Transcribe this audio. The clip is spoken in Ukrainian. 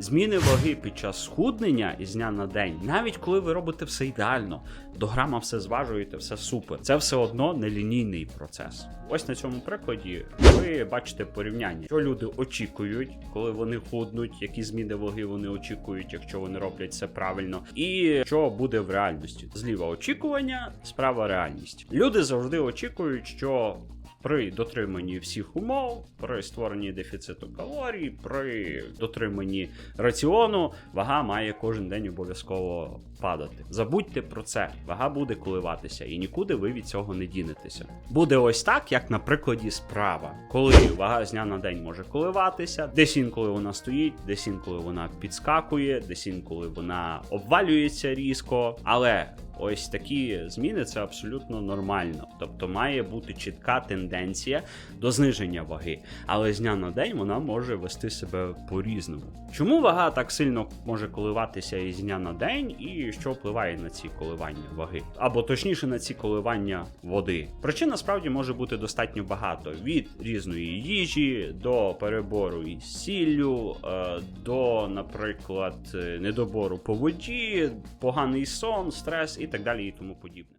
Зміни ваги під час схуднення із дня на день, навіть коли ви робите все ідеально, до грама все зважуєте, все супер. Це все одно нелінійний процес. Ось на цьому прикладі ви бачите порівняння, що люди очікують, коли вони худнуть, які зміни ваги вони очікують, якщо вони роблять це правильно, і що буде в реальності. Зліва очікування, справа реальність. Люди завжди очікують, що при дотриманні всіх умов, при створенні дефіциту калорій, при дотриманні раціону, вага має кожен день обов'язково падати. Забудьте про це. Вага буде коливатися, і нікуди ви від цього не дінетеся. Буде ось так, як на прикладі справа, коли вага з дня на день може коливатися, десь інколи вона стоїть, десь інколи вона підскакує, десь інколи вона обвалюється різко, але. Ось такі зміни це абсолютно нормально. Тобто має бути чітка тенденція до зниження ваги, але з дня на день вона може вести себе по-різному. Чому вага так сильно може коливатися із дня на день, і що впливає на ці коливання ваги? Або точніше на ці коливання води? Причин насправді може бути достатньо багато: від різної їжі до перебору із сіллю, е, до, наприклад, недобору по воді, поганий сон, стрес і так далі, і тому подібне.